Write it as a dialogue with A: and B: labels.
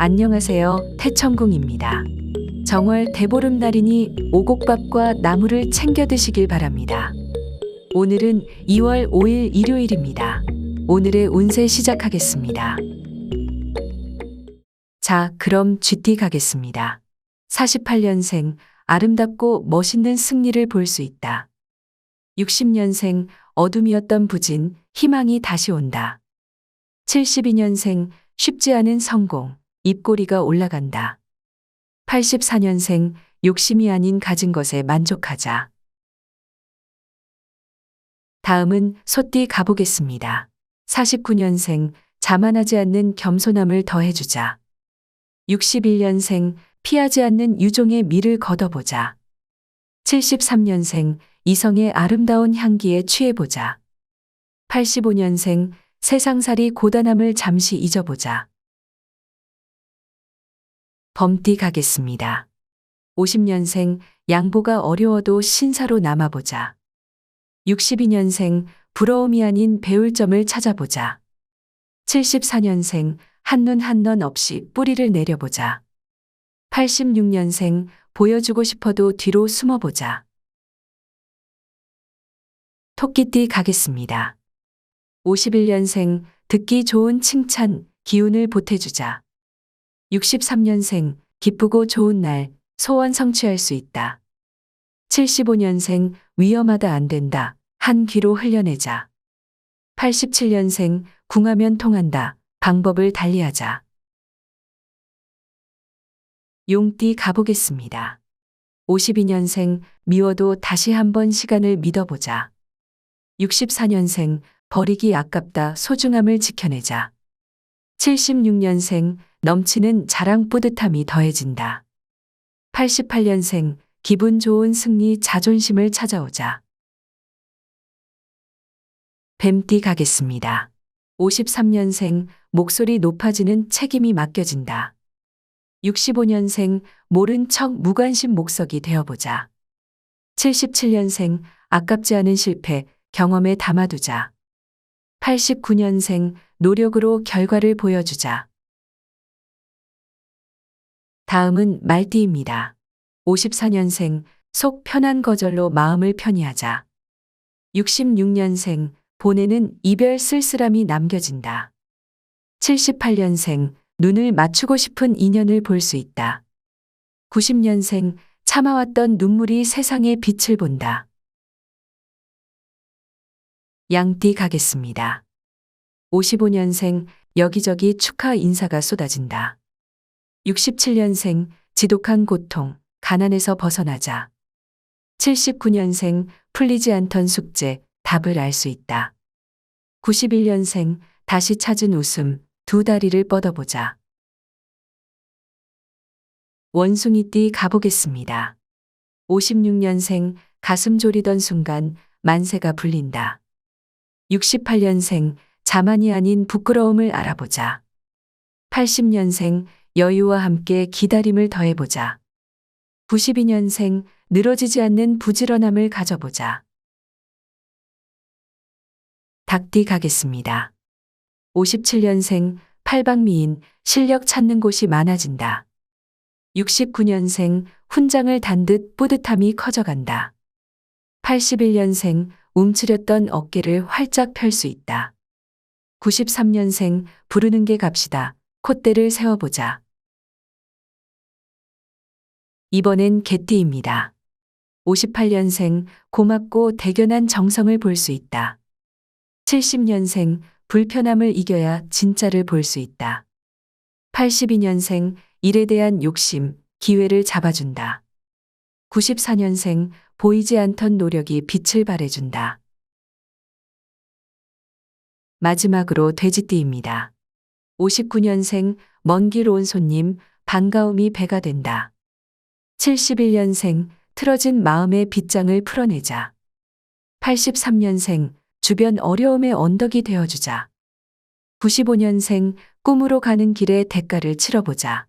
A: 안녕하세요. 태천궁입니다. 정월 대보름날이니 오곡밥과 나물을 챙겨 드시길 바랍니다. 오늘은 2월 5일 일요일입니다. 오늘의 운세 시작하겠습니다. 자, 그럼 GT 가겠습니다. 48년생, 아름답고 멋있는 승리를 볼 수 있다. 60년생, 어둠이었던 부진, 희망이 다시 온다. 72년생, 쉽지 않은 성공, 입꼬리가 올라간다. 84년생, 욕심이 아닌 가진 것에 만족하자. 다음은 소띠 가보겠습니다. 49년생, 자만하지 않는 겸손함을 더해주자. 61년생, 피하지 않는 유종의 미를 걷어보자. 73년생, 이성의 아름다운 향기에 취해보자. 85년생, 세상살이 고단함을 잠시 잊어보자. 범띠 가겠습니다. 50년생, 양보가 어려워도 신사로 남아보자. 62년생, 부러움이 아닌 배울 점을 찾아보자. 74년생, 한눈 한넌 없이 뿌리를 내려보자. 86년생, 보여주고 싶어도 뒤로 숨어보자. 토끼띠 가겠습니다. 51년생, 듣기 좋은 칭찬, 기운을 보태주자. 63년생, 기쁘고 좋은 날, 소원 성취할 수 있다. 75년생, 위험하다 안 된다, 한 귀로 흘려내자. 87년생, 궁하면 통한다, 방법을 달리하자. 용띠 가보겠습니다. 52년생, 미워도 다시 한번 시간을 믿어보자. 64년생, 버리기 아깝다 소중함을 지켜내자. 76년생, 넘치는 자랑 뿌듯함이 더해진다. 88년생, 기분 좋은 승리 자존심을 찾아오자. 뱀띠 가겠습니다. 53년생, 목소리 높아지는 책임이 맡겨진다. 65년생, 모른 척 무관심 목석이 되어보자. 77년생, 아깝지 않은 실패, 경험에 담아두자. 89년생, 노력으로 결과를 보여주자. 다음은 말띠입니다. 54년생, 속 편한 거절로 마음을 편히 하자. 66년생, 보내는 이별 쓸쓸함이 남겨진다. 78년생, 눈을 맞추고 싶은 인연을 볼 수 있다. 90년생, 참아왔던 눈물이 세상의 빛을 본다. 양띠 가겠습니다. 55년생, 여기저기 축하 인사가 쏟아진다. 67년생, 지독한 고통, 가난에서 벗어나자. 79년생, 풀리지 않던 숙제, 답을 알 수 있다. 91년생, 다시 찾은 웃음, 두 다리를 뻗어보자. 원숭이띠 가보겠습니다. 56년생, 가슴 졸이던 순간, 만세가 불린다. 68년생, 자만이 아닌 부끄러움을 알아보자. 80년생, 여유와 함께 기다림을 더해보자. 92년생, 늘어지지 않는 부지런함을 가져보자. 닭띠 가겠습니다. 57년생, 팔방미인, 실력 찾는 곳이 많아진다. 69년생, 훈장을 단 듯 뿌듯함이 커져간다. 81년생, 움츠렸던 어깨를 활짝 펼 수 있다. 93년생, 부르는 게 갑시다. 콧대를 세워보자. 이번엔 개띠입니다. 58년생, 고맙고 대견한 정성을 볼 수 있다. 70년생, 불편함을 이겨야 진짜를 볼 수 있다. 82년생, 일에 대한 욕심, 기회를 잡아준다. 94년생, 보이지 않던 노력이 빛을 발해준다. 마지막으로 돼지띠입니다. 59년생, 먼 길 온 손님, 반가움이 배가 된다. 71년생, 틀어진 마음의 빗장을 풀어내자. 83년생, 주변 어려움의 언덕이 되어주자. 95년생, 꿈으로 가는 길에 대가를 치러보자.